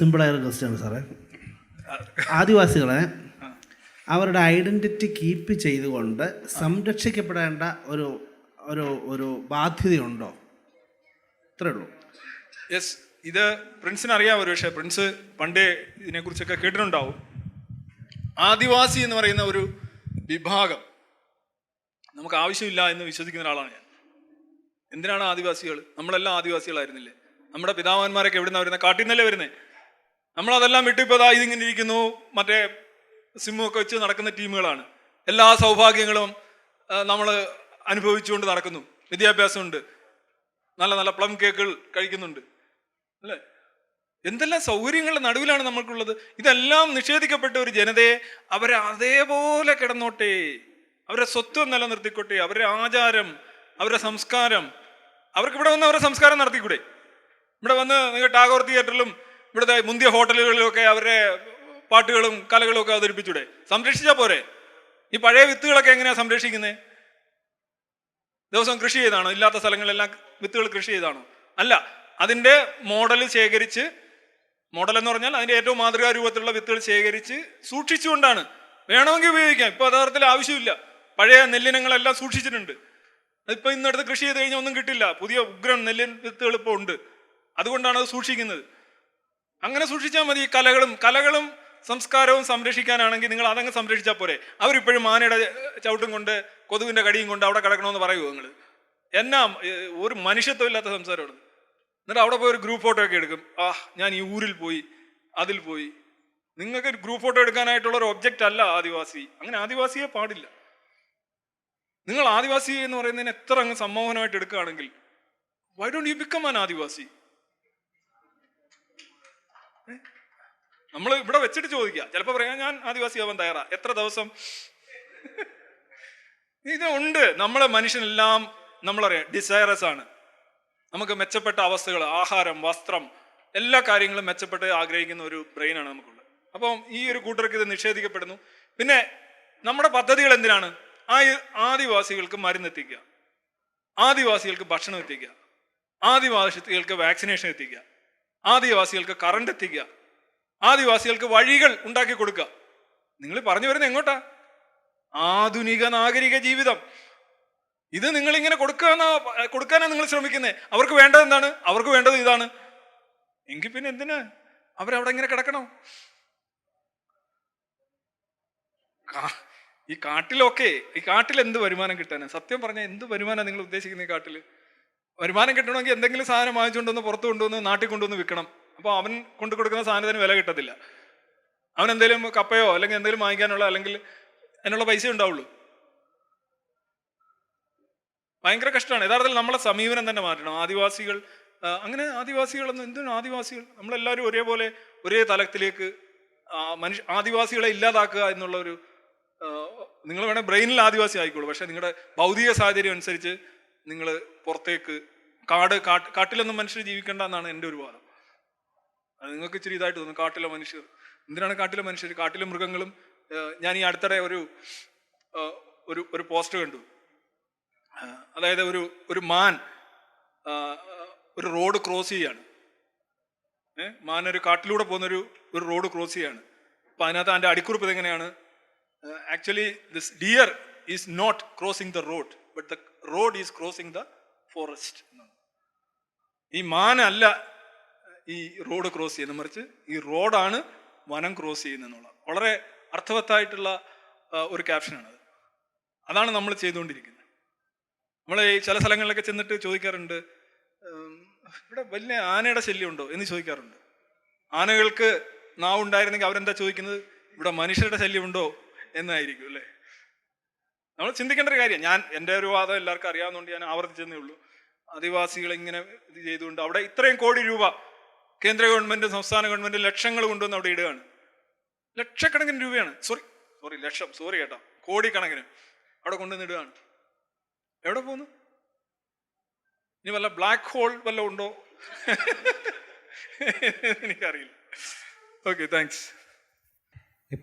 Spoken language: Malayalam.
സിമ്പിളായ ഒരു ക്വസ്റ്റ്യാണ് സാറേ. ആദിവാസികളെ അവരുടെ ഐഡന്റിറ്റി കീപ്പ് ചെയ്തുകൊണ്ട് സംരക്ഷിക്കപ്പെടേണ്ട ഒരു ഒരു ഒരു ബാധ്യതയുണ്ടോ? ഇത്രേ ഉള്ളൂ. യെസ് ഇത് പ്രിൻസിന് അറിയാം ഒരു പക്ഷേ പ്രിൻസ് പണ്ടേ ഇതിനെക്കുറിച്ചൊക്കെ കേട്ടിട്ടുണ്ടാവും. ആദിവാസി എന്ന് പറയുന്ന ഒരു വിഭാഗം നമുക്ക് ആവശ്യമില്ല എന്ന് വിശ്വസിക്കുന്ന ഒരാളാണ് ഞാൻ. എന്തിനാണ് ആദിവാസികൾ നമ്മളെല്ലാം ആദിവാസികളായിരുന്നില്ലേ? നമ്മുടെ പിതാവന്മാരൊക്കെ നിന്നാണ് വരുന്നത് കാട്ടിൽ നിന്നല്ലേ വരുന്നത് നമ്മളതെല്ലാം വിട്ടിപ്പോൾ ഇതാ ഇതിങ്ങനെ ഇരിക്കുന്നു. മറ്റേ സിമ്മൊക്കെ വെച്ച് നടക്കുന്ന ടീമുകളാണ്. എല്ലാ സൗഭാഗ്യങ്ങളും നമ്മൾ അനുഭവിച്ചുകൊണ്ട് നടക്കുന്നു. വിദ്യാഭ്യാസമുണ്ട്. നല്ല നല്ല പ്ലം കേക്കുകൾ കഴിക്കുന്നുണ്ട്. അല്ലേ? എന്തെല്ലാം സൗകര്യങ്ങളുടെ നടുവിലാണ് നമ്മൾക്കുള്ളത്? ഇതെല്ലാം നിഷേധിക്കപ്പെട്ട ഒരു ജനതയെ അവരെ അതേപോലെ കിടന്നോട്ടെ. അവരുടെ സ്വത്വം നിലനിർത്തിക്കോട്ടെ. അവരുടെ ആചാരം അവരുടെ സംസ്കാരം. അവർക്ക് ഇവിടെ വന്ന് അവരുടെ സംസ്കാരം നടത്തിക്കൂടെ? ഇവിടെ വന്ന് നിങ്ങൾ ടാഗോർ തിയേറ്ററിലും ഇവിടുത്തെ മുന്തിയ ഹോട്ടലുകളിലൊക്കെ അവരുടെ പാട്ടുകളും കലകളും ഒക്കെ അവതരിപ്പിച്ചൂടെ. സംരക്ഷിച്ചാൽ പോരെ? ഈ പഴയ വിത്തുകളൊക്കെ എങ്ങനെയാ സംരക്ഷിക്കുന്നത് ദിവസം കൃഷി ചെയ്താണോ? ഇല്ലാത്ത സ്ഥലങ്ങളിലെല്ലാം വിത്തുകൾ കൃഷി ചെയ്താണോ? അല്ല അതിന്റെ മോഡൽ ശേഖരിച്ച് മോഡൽ എന്ന് പറഞ്ഞാൽ അതിന്റെ ഏറ്റവും മാതൃകാ രൂപത്തിലുള്ള വിത്തുകൾ ശേഖരിച്ച് സൂക്ഷിച്ചുകൊണ്ടാണ്. വേണമെങ്കിൽ ഉപയോഗിക്കാം. ഇപ്പോൾ യഥാർത്ഥത്തിൽ ആവശ്യമില്ല. പഴയ നെല്ലിനങ്ങളെല്ലാം സൂക്ഷിച്ചിട്ടുണ്ട്. അതിപ്പോൾ ഇന്നടുത്ത് കൃഷി ചെയ്ത് കഴിഞ്ഞാൽ ഒന്നും കിട്ടില്ല. പുതിയ ഉഗ്രൻ നെല്ലിൻ വിത്തുകൾ ഇപ്പോൾ ഉണ്ട്. അതുകൊണ്ടാണ് അത് സൂക്ഷിക്കുന്നത്. അങ്ങനെ സൂക്ഷിച്ചാൽ മതി കലകളും. കലകളും സംസ്കാരവും സംരക്ഷിക്കാനാണെങ്കിൽ നിങ്ങൾ അതങ്ങ് സംരക്ഷിച്ചാൽ പോരെ. അവരിപ്പോഴും മാനയുടെ ചവിട്ടും കൊണ്ട് കൊതുകിന്റെ കടിയും കൊണ്ട് അവിടെ കിടക്കണമെന്ന് പറയുമോ നിങ്ങൾ. എന്നാ ഒരു മനുഷ്യത്വം ഇല്ലാത്ത സംസാരമാണ്. എന്നിട്ട് അവിടെ പോയി ഒരു ഗ്രൂപ്പ് ഫോട്ടോ ഒക്കെ എടുക്കും. ആ ഞാൻ ഈ ഊരിൽ പോയി അതിൽ പോയി. നിങ്ങൾക്ക് ഒരു ഗ്രൂപ്പ് ഫോട്ടോ എടുക്കാനായിട്ടുള്ള ഒരു ഒബ്ജക്റ്റ് അല്ല ആദിവാസി. അങ്ങനെ ആദിവാസിയെ പാടില്ല. നിങ്ങൾ ആദിവാസി എന്ന് പറയുന്നതിന് എത്ര അങ്ങ് സമ്മോഹനമായിട്ട് എടുക്കുകയാണെങ്കിൽ why don't you become an adivasi? നമ്മൾ ഇവിടെ വെച്ചിട്ട് ചോദിക്കുക. ചിലപ്പോൾ പറയാം ഞാൻ ആദിവാസി ആവാൻ തയ്യാറാ. എത്ര ദിവസം? ഇത് ഉണ്ട്. നമ്മളെ മനുഷ്യനെല്ലാം നമ്മളറിയാം. ഡിസൈറസ് ആണ്. നമുക്ക് മെച്ചപ്പെട്ട അവസ്ഥകൾ ആഹാരം വസ്ത്രം എല്ലാ കാര്യങ്ങളും മെച്ചപ്പെട്ട് ആഗ്രഹിക്കുന്ന ഒരു ബ്രെയിനാണ് നമുക്കുള്ളത്. അപ്പം ഈ ഒരു കൂട്ടർക്ക് ഇത് നിഷേധിക്കപ്പെടുന്നു. പിന്നെ നമ്മുടെ പദ്ധതികൾ എന്തിനാണ്? ആ ആദിവാസികൾക്ക് മരുന്നെത്തിക്കുക ആദിവാസികൾക്ക് ഭക്ഷണം എത്തിക്കുക. ആദിവാസികൾക്ക് വാക്സിനേഷൻ എത്തിക്കുക. ആദിവാസികൾക്ക് കറണ്ട് എത്തിക്കുക. ആദിവാസികൾക്ക് വഴികൾ ഉണ്ടാക്കി കൊടുക്കുക. നിങ്ങൾ പറഞ്ഞു വരുന്നത് എങ്ങോട്ടാ? ആധുനിക നാഗരിക ജീവിതം. ഇത് നിങ്ങൾ ഇങ്ങനെ കൊടുക്കാനാ കൊടുക്കാനാ നിങ്ങൾ ശ്രമിക്കുന്നത് അവർക്ക് വേണ്ടത് എന്താണ്? അവർക്ക് വേണ്ടത് ഇതാണ്. എങ്കിൽ പിന്നെ എന്തിനാ? അവരവിടെ ഇങ്ങനെ കിടക്കണോ? ഈ കാട്ടിലൊക്കെ ഈ കാട്ടിൽ എന്ത് വരുമാനം കിട്ടാനാ? സത്യം പറഞ്ഞാൽ എന്ത് വരുമാനം നിങ്ങൾ ഉദ്ദേശിക്കുന്നത് ഈ കാട്ടിൽ വരുമാനം കിട്ടണമെങ്കിൽ എന്തെങ്കിലും സാധനം വാങ്ങിച്ചുകൊണ്ടുവന്ന് പുറത്ത് കൊണ്ടുവന്ന് നാട്ടിൽ കൊണ്ടുവന്ന് വിൽക്കണം. അപ്പോൾ അവൻ കൊണ്ടു കൊടുക്കുന്ന സാധനത്തിന് വില കിട്ടത്തില്ല. അവൻ എന്തെങ്കിലും കപ്പയോ അല്ലെങ്കിൽ എന്തെങ്കിലും വാങ്ങിക്കാനുള്ള അല്ലെങ്കിൽ അതിനുള്ള പൈസ ഉണ്ടാവുള്ളൂ. ഭയങ്കര കഷ്ടമാണ്. യഥാർത്ഥത്തിൽ നമ്മളെ സമീപനം തന്നെ മാറ്റണം. ആദിവാസികൾ അങ്ങനെ ആദിവാസികളൊന്നും എന്തിനാണ് ആദിവാസികൾ? നമ്മളെല്ലാവരും ഒരേപോലെ ഒരേ തലത്തിലേക്ക് മനുഷ്യ ആദിവാസികളെ ഇല്ലാതാക്കുക എന്നുള്ള ഒരു നിങ്ങൾ വേണേൽ ബ്രെയിനിൽ ആദിവാസി ആയിക്കോളൂ. പക്ഷെ നിങ്ങളുടെ ഭൗതിക സാഹചര്യം അനുസരിച്ച് നിങ്ങൾ പുറത്തേക്ക് കാട് കാട്ട് കാട്ടിലൊന്നും മനുഷ്യർ ജീവിക്കേണ്ട എന്നാണ് എന്റെ ഒരു വാദം. അത് നിങ്ങൾക്ക് ഇച്ചിരി ഇതായിട്ട് തോന്നും കാട്ടിലെ മനുഷ്യർ. എന്തിനാണ് കാട്ടിലെ മനുഷ്യർ? കാട്ടിലെ മൃഗങ്ങളും ഞാൻ ഈ അടുത്തിടെ ഒരു ഒരു ഒരു പോസ്റ്റ് കണ്ടു. അതായത് ഒരു ഒരു മാൻ ഒരു റോഡ് ക്രോസ് ചെയ്യാണ്. ഏഹ് മാൻ ഒരു കാട്ടിലൂടെ പോകുന്നൊരു ഒരു റോഡ് ക്രോസ് ചെയ്യാണ്. അപ്പൊ അതിനകത്ത് അതിന്റെ അടിക്കുറിപ്പ് ഇതെങ്ങനെയാണ്? Actually this deer is not crossing the road. But the road is crossing the forest ഈ മാനല്ല ഈ റോഡ് ക്രോസ് ചെയ്യുന്നത്. മറിച്ച് ഈ റോഡാണ് വനം ക്രോസ് ചെയ്യുന്നതെന്നുള്ള വളരെ അർത്ഥവത്തായിട്ടുള്ള ഒരു ക്യാപ്ഷനാണത് അതാണ് നമ്മൾ ചെയ്തുകൊണ്ടിരിക്കുന്നത്. നമ്മൾ ഈ ചില സ്ഥലങ്ങളിലൊക്കെ ചെന്നിട്ട് ചോദിക്കാറുണ്ട് ഇവിടെ വലിയ ആനയുടെ ശല്യം ഉണ്ടോ എന്ന് ചോദിക്കാറുണ്ട്. ആനകൾക്ക് നാവുണ്ടായിരുന്നെങ്കിൽ അവരെന്താ ചോദിക്കുന്നത്? ഇവിടെ മനുഷ്യരുടെ ശല്യമുണ്ടോ എന്നായിരിക്കും അല്ലേ? നമ്മൾ ചിന്തിക്കേണ്ട ഒരു കാര്യം ഞാൻ എന്റെ ഒരു വാദം എല്ലാവർക്കും അറിയാവുന്നതുകൊണ്ട് ഞാൻ ആവർത്തിച്ചെന്നേ ഉള്ളൂ. ആദിവാസികൾ ഇങ്ങനെ ഇത് ചെയ്തുകൊണ്ട് അവിടെ ഇത്രയും കോടി രൂപ കേന്ദ്ര ഗവൺമെന്റ് സംസ്ഥാന ഗവൺമെന്റ് ലക്ഷങ്ങൾ കൊണ്ടുവന്ന് അവിടെ ഇടുകയാണ്. ലക്ഷക്കണക്കിന് രൂപയാണ്. സോറി സോറി ലക്ഷം സോറി കേട്ടോ കോടിക്കണക്കിന് അവിടെ കൊണ്ടുവന്ന് ഇടുകയാണ്. എവിടെ പോകുന്നു ഇനി വല്ല ബ്ലാക്ക് ഹോൾ വല്ല ഉണ്ടോ? എനിക്കറിയില്ല. Okay thanks